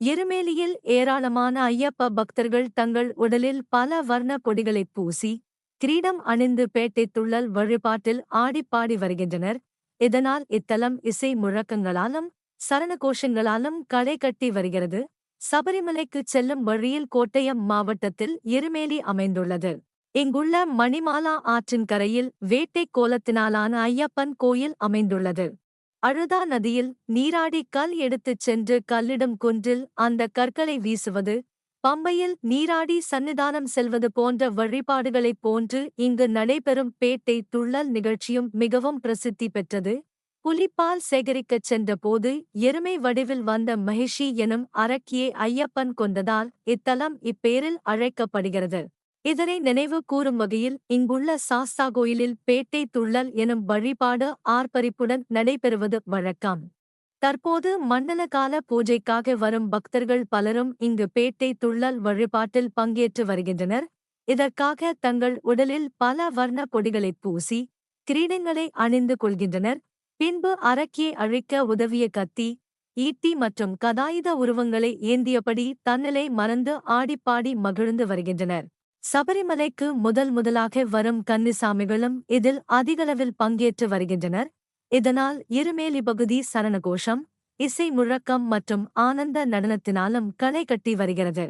எருமேலியில் ஏராளமான ஐயப்ப பக்தர்கள் தங்கள் உடலில் பல வர்ண கொடிகளைப் பூசி கிரீடம் அணிந்து பேட்டை துள்ளல் வழிபாட்டில் ஆடிப்பாடி வருகின்றனர். இதனால் இத்தலம் இசை முழக்கங்களாலும் சரண கோஷங்களாலும் களை கட்டி வருகிறது. சபரிமலைக்குச் செல்லும் வழியில் கோட்டயம் மாவட்டத்தில் எருமேலி அமைந்துள்ளது. இங்குள்ள மணிமாலா ஆற்றின் கரையில் வேட்டை கோலத்தினாலான ஐயப்பன் கோயில் அமைந்துள்ளது. அழுதா நதியில் நீராடி கல் எடுத்துச் சென்று கல்லிடும் குன்றில் அந்த கற்களை வீசுவது பம்பையில் நீராடி சன்னிதானம் செல்வது போன்ற வழிபாடுகளைப் போன்று இங்கு நடைபெறும் பேட்டை துள்ளல் நிகழ்ச்சியும் மிகவும் பிரசித்தி பெற்றது. புலிப்பால் சேகரிக்கச் சென்றபோது எருமை வடிவில் வந்த மகிஷி எனும் அரக்கியை ஐயப்பன் கொண்டதால் இத்தலம் இப்பேரில் அழைக்கப்படுகிறது. இதனை நினைவு கூறும் வகையில் இங்குள்ள சாஸ்தா கோயிலில் பேட்டை துள்ளல் எனும் வழிபாடு ஆர்ப்பரிப்புடன் நடைபெறுவது வழக்கம். தற்போது மண்டல கால பூஜைக்காக வரும் பக்தர்கள் பலரும் இங்கு பேட்டை துள்ளல் வழிபாட்டில் பங்கேற்று வருகின்றனர். இதற்காக தங்கள் உடலில் பல வர்ண கொடிகளைப் பூசி கிரீடங்களை அணிந்து கொள்கின்றனர். பின்பு அரக்கியை அழிக்க உதவிய கத்தி ஈட்டி மற்றும் கதாயுத உருவங்களை ஏந்தியபடி தன்னிலை மறந்து ஆடிப்பாடி மகிழ்ந்து வருகின்றனர். சபரிமலைக்கு முதல் முதலாக வரும் கன்னிசாமிகளும் இதில் அதிகளவில் பங்கேற்று வருகின்றனர். இதனால் இருமேலி பகுதி சரணகோஷம் இசை முழக்கம் மற்றும் ஆனந்த நடனத்தினாலும் களை கட்டி வருகிறது.